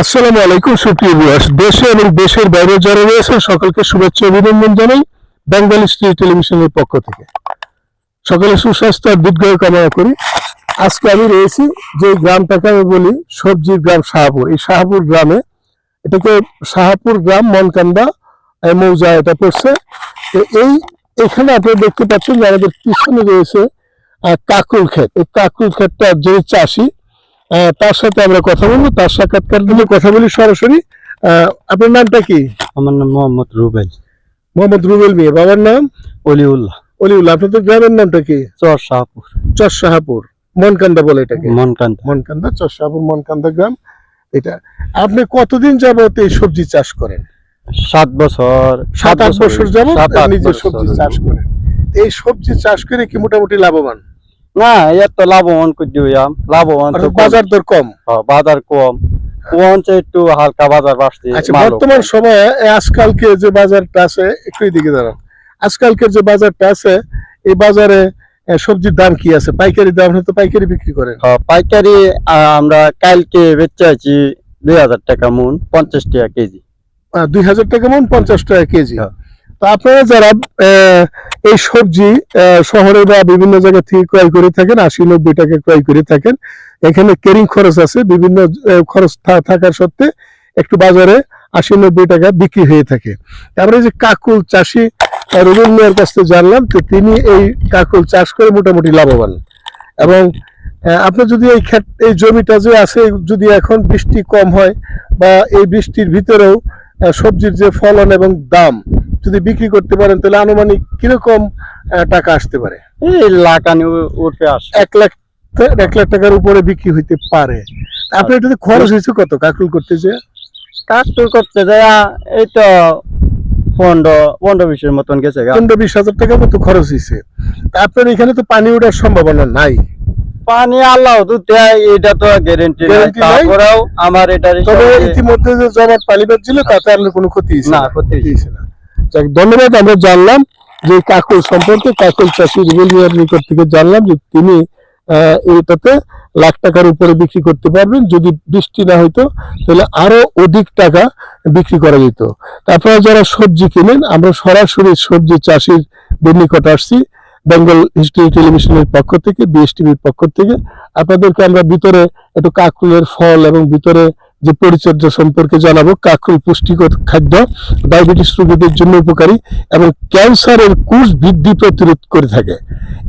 আসসালামু আলাইকুম, সুপ্রিয় ভিউয়ার্স। দেশে এবং দেশের বাইরে যারা রয়েছে সকলকে শুভেচ্ছা অভিনন্দন জানাই বেঙ্গল স্ট্রিট টেলিভিশনের পক্ষ থেকে। সকলে সুস্বাস্থ্য আর দীর্ঘায়ু কামনা করি। আজকে আমি রয়েছি যে গ্রামটাকে আমি বলি সবজির গ্রাম শাহপুর। এই শাহপুর গ্রামে এটাকে শাহপুর গ্রাম মনকান্দা মৌজা এটা পড়ছে। তো এই এখানে আপনারা দেখতে পাচ্ছেন যে আমাদের পিছনে রয়েছে কাকুল ক্ষেত। এই কাকুল ক্ষেতটা যে চাষি তার সাথে আমরা কথা বলব তার সাক্ষাৎকার দিলে কথা বলি সরাসরি। আপনার নামটা কি? আমার নাম মোহাম্মদ রুবেল। মোহাম্মদ রুবেল মিয়া। বাবার নাম? অলিউল্লাহ। অলিউল্লাহ আপনাদের গ্রামের নামটা কি? চর শাহপুর। চর শাহাপুর। মনকান্দা বলে এটাকে। মনকান্ত মনকান্দা চর শাহাপুর মনকান্দা গ্রাম। এটা আপনি কতদিন যাবত এই সবজি চাষ করেন? সাত বছর সাত আট বছর। যাবত নিজে সবজি চাষ করেন। এই সবজি চাষ করে কি মোটামুটি লাভবান? না এত লাভবান করতে হইয়াম লাভবান তো। বাজার দর কম? হ্যাঁ, বাজার কম। কোন একটু হালকা বাজার বাড়ছে আচ্ছা বর্তমান। সময়ে আজকালকে যে বাজারটা আছে একটু এদিকে দাঁড়ান। আজকালকের যে বাজারটা আছে এই বাজারে সবজির দাম কি আছে? পাইকারি দাম হয়তো পাইকারি বিক্রি করেন। হ্যাঁ, পাইকারি আমরা কালকে বেচে আছি দুই হাজার টাকা মন পঞ্চাশ টাকা কেজি। দুই হাজার টাকা মন পঞ্চাশ টাকা কেজি। হ্যাঁ। তো আপনারা যারা এই সবজি শহরে বা বিভিন্ন জায়গা থেকে ক্রয় করে থাকেন আশি নব্বই টাকা ক্রয় করে থাকেন। এখানে কেরিং খরচ আছে বিভিন্ন খরচ থা- থাকার সত্ত্বে একটু বাজারে আশি নব্বই টাকা বিক্রি হয়ে থাকে। এই যে কাকুল চাষি রুবেল মিয়ার কাছ থেকে জানলাম তো তিনি এই কাকুল চাষ করে মোটামুটি লাভবান। এবং আহ, আপনার যদি এই ক্ষেত এই জমিটা যে আছে যদি এখন বৃষ্টি কম হয় বা এই বৃষ্টির ভিতরেও সবজির যে ফলন এবং দাম যদি বিক্রি করতে পারেন তাহলে আনুমানিক কীরকম টাকা আসতে পারে? এই লাকানি উঠে আস। এক লাখ এক লাখ টাকার উপরে বিক্রি হইতে পারে। আপনার এটাতে খরচ হয়েছে কত? কাকুল করতে যে? তো করতে যায় এই তো পনেরো পনেরো বিশের মতন গেছে পনেরো বিশ হাজার টাকার মতো খরচ হয়েছে আপনার এখানে তো পানি ওঠার সম্ভাবনা নাই। পানি আল্লাহ তো দেয় এটা তো গ্যারেন্টি নাই। তারপরেও আমার তবে ইতিমধ্যে যে জমাট পানি ছিল তাতে আপনার কোনো ক্ষতি না ক্ষতি হয়েছে। না। ধন্যবাদ, আমরা জানলাম যে কাকুল সম্পর্কে কাকুল চাষি রুবেল নিকট থেকে জানলাম যে তিনি এটাতে লাখ টাকার উপরে বিক্রি করতে পারবেন। যদি বৃষ্টি না হইতো, তাহলে আরও অধিক টাকা বিক্রি করা যেত। আপনারা যারা সবজি কিনেন, আমরা সরাসরি সবজি চাষির নিকট আসছি, বেঙ্গল হিস্ট্রি টেলিভিশনের পক্ষ থেকে, বিএসটিভির পক্ষ থেকে। আপনাদেরকে আমরা ভিতরে একটু কাকুলের ফল এবং ভিতরে যে পরিচর্যা সম্পর্কে জানাব, কাকুল পুষ্টিকর খাদ্য, ডায়াবেটিস রোগীদের জন্য উপকারী এবং ক্যান্সারের কোষ বৃদ্ধি প্রতিরোধ করে থাকে।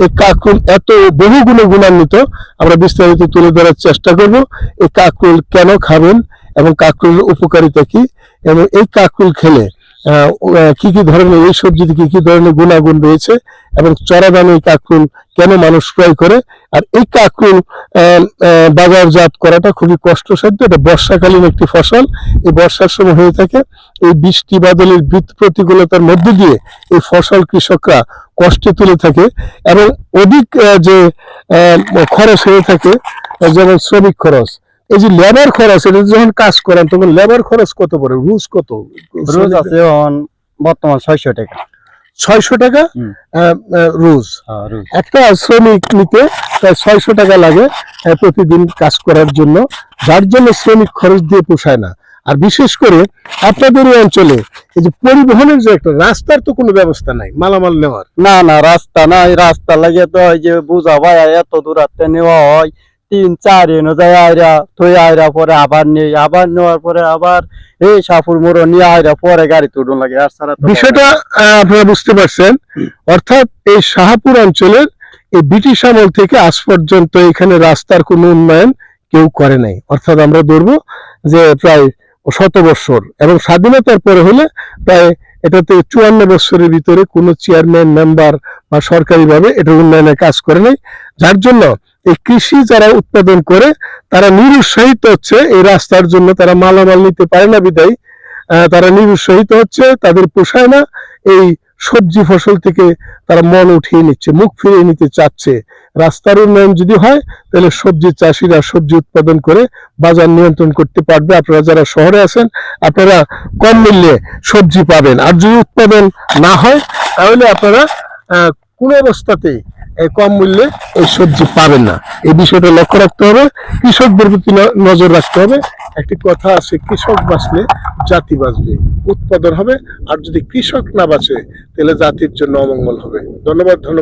এই কাকুল এত বহু গুণে গুণান্বিত, আমরা বিস্তারিত তুলে ধরার চেষ্টা করব এই কাকুল কেন খাবেন এবং কাকুলের উপকারিতা কি, এবং এই কাকুল খেলে কি কি ধরনের, এই সবজিতে কি কি ধরনের গুণাগুণ রয়েছে এবং চড়া দামে কাকুল কেন মানুষ ক্রয় করে? আর এই কাকুল বাজারজাত করাটা খুবই কষ্টসাধ্য। এটা বর্ষাকালীন একটি ফসল। এই বর্ষার সময় হয়ে থাকে এই বৃষ্টি, বাদলের বৃত- প্রতিকূলতার মধ্যে দিয়ে এই ফসল কৃষকরা কষ্টে তুলে থাকে এবং অধিক যে খরচ হয়ে থাকে যেমন শ্রমিক খরচ। এই যে লেবার খরচ, এটা যখন কাজ করেন, তখন লেবার খরচ কত পড়ে? রুজ কত? রোজ আছে বর্তমান ছয়শো টাকা। ছয়শো টাকা আহ, রোজ। হ্যাঁ, একটা শ্রমিক নিতে প্রায় ছয়শো টাকা লাগে প্রতিদিন কাজ করার জন্য যার জন্য শ্রমিক খরচ দিয়ে পোষায় না। আর বিশেষ করে আপনাদের এই অঞ্চলে এই যে পরিবহনের যে একটা রাস্তার তো কোনো ব্যবস্থা নাই মালামাল নেওয়ার। না না রাস্তা নাই রাস্তা লাগে তো ওই যে বোঝা ভাই এত দূরাতে নেওয়া হয় তিন চার এনে যায় আয়রা থই আয়রা পরে আবার নেই আবার নেওয়ার পরে আবার এই সাপুর মোড় নিয়ে আয়রা পরে গাড়ি তুলুন লাগে আর তো বিষয়টা আপনারা বুঝতে পারছেন। অর্থাৎ এই শাহাপুর অঞ্চলের এই ব্রিটিশ আমল থেকে আজ পর্যন্ত এখানে রাস্তার কোনো উন্নয়ন কেউ করে নাই। অর্থাৎ আমরা ধরবো যে প্রায় শত বৎসর এবং স্বাধীনতার পরে হলে প্রায় এটাতে চুয়ান্ন বছরের ভিতরে কোনো চেয়ারম্যান মেম্বার বা সরকারিভাবে এটা উন্নয়নের কাজ করে নাই। যার জন্য এই কৃষি যারা উৎপাদন করে, তারা নিরুৎসাহিত হচ্ছে এই রাস্তার জন্য। তারা মালামাল নিতে পারে না বিদায়। তারা নিরুৎসাহিত হচ্ছে, তাদের পোষায় না। এই সবজি ফসল থেকে তারা মন উঠিয়ে নিচ্ছে, মুখ ফিরিয়ে নিতে চাচ্ছে। রাস্তার উন্নয়ন যদি হয়, তাহলে সবজি চাষিরা সবজি উৎপাদন করে বাজার নিয়ন্ত্রণ করতে পারবে। আপনারা যারা শহরে আছেন, আপনারা কম মূল্যে সবজি পাবেন। আর যদি উৎপাদন না হয়, তাহলে আপনারা কোনো অবস্থাতেই কম মূল্যে এই সবজি পাবেন না। এই বিষয়টা লক্ষ্য রাখতে হবে। কৃষকদের প্রতি নজর রাখতে হবে। একটি কথা আছে, কৃষক বাঁচলে জাতি বাঁচবে, উৎপাদন হবে, আর যদি কৃষক না বাঁচে, তাহলে জাতির জন্য অমঙ্গল হবে। ধন্যবাদ ধন্যবাদ।